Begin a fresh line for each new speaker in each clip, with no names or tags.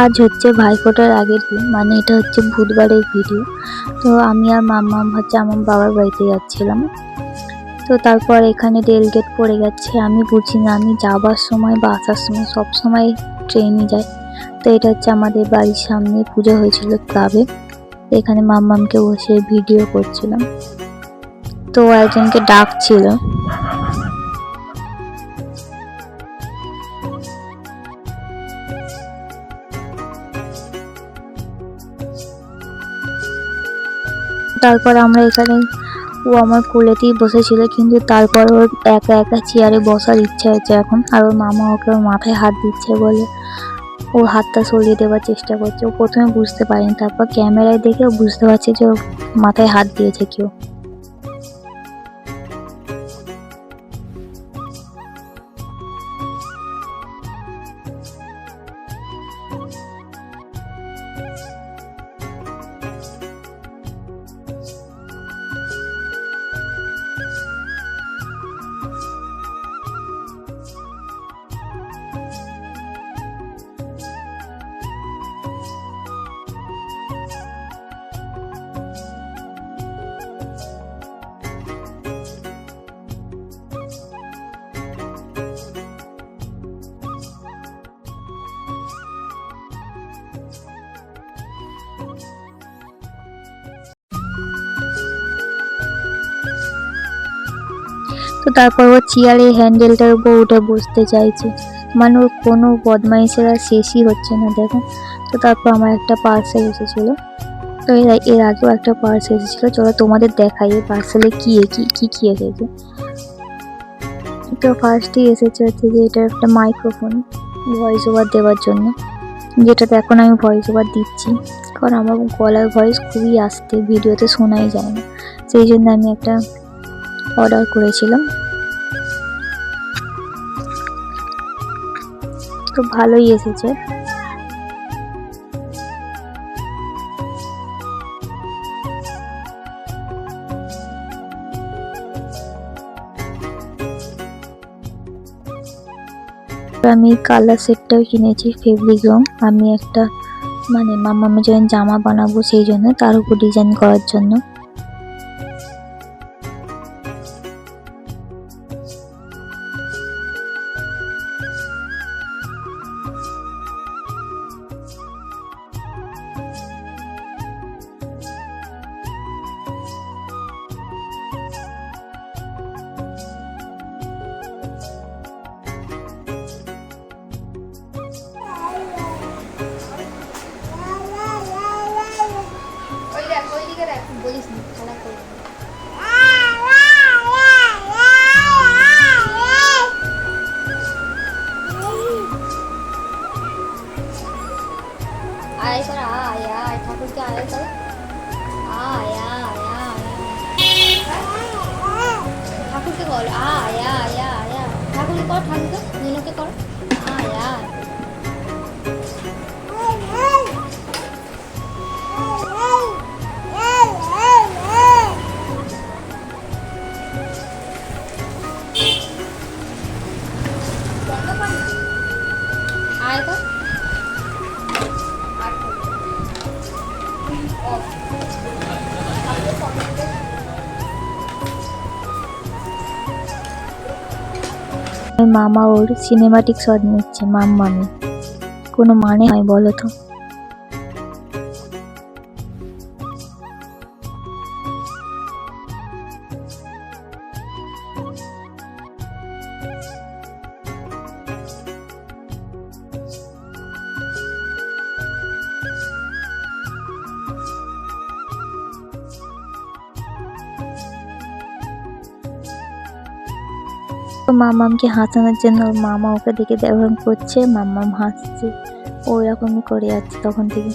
আজ হচ্ছে ভাইফোঁটার আগের দিন মানে এটা হচ্ছে বুধবারের ভিডিও তো আমি আর মাম্মাম হচ্ছে আমার বাবার বাড়িতে যাচ্ছিলাম। তো তারপর এখানে রেল গেট পড়ে গেছে, আমি বুঝি না, আমি যাবার সময় বা আসার সময় সব সময় ট্রেনে যাই। তো এটা হচ্ছে আমাদের বাড়ির সামনে পুজো হয়েছিল ক্লাবে, এখানে মাম্মামকে বসে ভিডিও করছিলাম। তো একজনকে ডাকছিল। তারপর আমরা এখানে, ও আমার কোলেতেই বসেছিল, কিন্তু তারপর ওর একা একা চেয়ারে বসার ইচ্ছা হচ্ছে এখন। আর ওর মামা ওকে ওর মাথায় হাত দিচ্ছে বলে ও হাতটা সরিয়ে দেওয়ার চেষ্টা করছে। ও প্রথমে বুঝতে পারেনি, তারপর ক্যামেরায় দেখে বুঝতে পারছে যে মাথায় হাত দিয়েছে কেউ। তো তারপর ও চেয়ারের হ্যান্ডেলটার উপর উঠে বসতে চাইছে। মানে ওর কোনো বদমাইশের আর শেষই হচ্ছে না, দেখো। তো তারপর আমার একটা পার্সেল এসেছিল। তো এর এর আগেও একটা পার্সেল এসেছিল। চলো তোমাদের দেখাই এই পার্সেলে কি কী কী, কি এসেছে। তো ফার্স্টেই এসেছে হচ্ছে যে এটা একটা মাইক্রোফোন ভয়েস ওভার দেওয়ার জন্য। যেটাতে এখন আমি ভয়েস ওভার দিচ্ছি। কারণ আমার গলার ভয়েস খুবই আসতে ভিডিওতে শোনাই যায় না। সেই জন্য আমি একটা অর্ডার করেছিলাম। তো ভালোই এসেছে। আমি কালার সেটটাও কিনেছি ফেব্রিক রং আমি একটা মানে মামামে যখন জামা বানাবো সেই জন্য, তার উপর ডিজাইন করার জন্য।
বলিস না খেলা করবি আয় কর আয় আয় ঠাকুরকে আয় কর আয় আয় আয় ঠাকুরকে বল আয় আয় আয় আয় ঠাকুরকে কর ঠাকুরকে নুনুকে কর
মামা ওর সিনেমাটিক শট নিচ্ছে মাম্মামি। কোনো মানে হয় বলো তো। তো মামামকে হাসানোর জন্য ওর মামা ওকে দেখে এরকম করছে মাম্মাম হাসছে ও এরকমই করে যাচ্ছে তখন থেকে।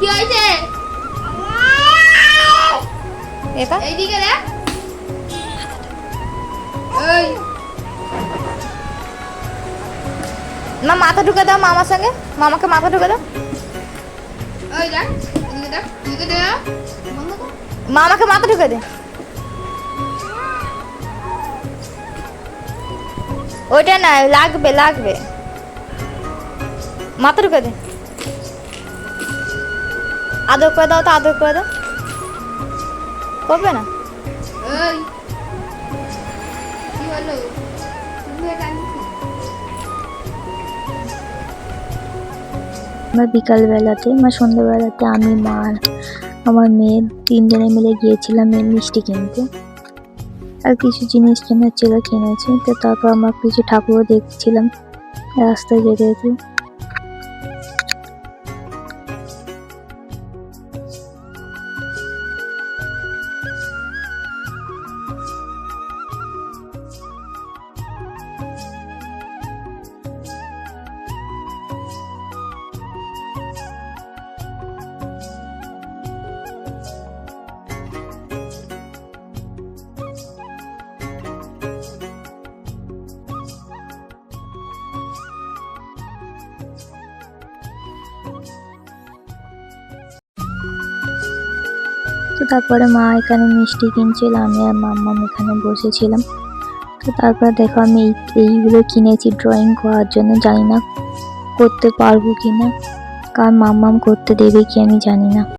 কি হয়েছে?
এটা
এইদিকে দেখ
মা মাথা ঢুকে দাও মামার সঙ্গে। মামাকে মাথা ঢুকে দাও। মামাকে মাথা ঢুকে দে। ওইটা না লাগবে লাগবে। মাথা ঢুকে দে। আদর করে দাও তো আদর করে দাও। করবে না?
কি হলো?
আমরা বিকালবেলাতে বা সন্ধ্যাবেলাতে আমি, মা আমার মেয়ে তিনজনে মিলে গিয়েছিলাম মিষ্টি কিনতে। আর কিছু জিনিস কেনার ছিল, কিনেছি। তো তারপর আমার কিছু ঠাকুরও দেখছিলাম রাস্তায় যেতে যেতে। তো তারপরে মা এখানে মিষ্টি কিনছিল, আমি আর মাম্মাম এখানে বসেছিলাম। তো তারপর দেখো আমি এই এইগুলো কিনেছি ড্রয়িং করার জন্য, জানি না করতে পারব কি না কার মাম্মাম করতে দেবে কি আমি জানি না।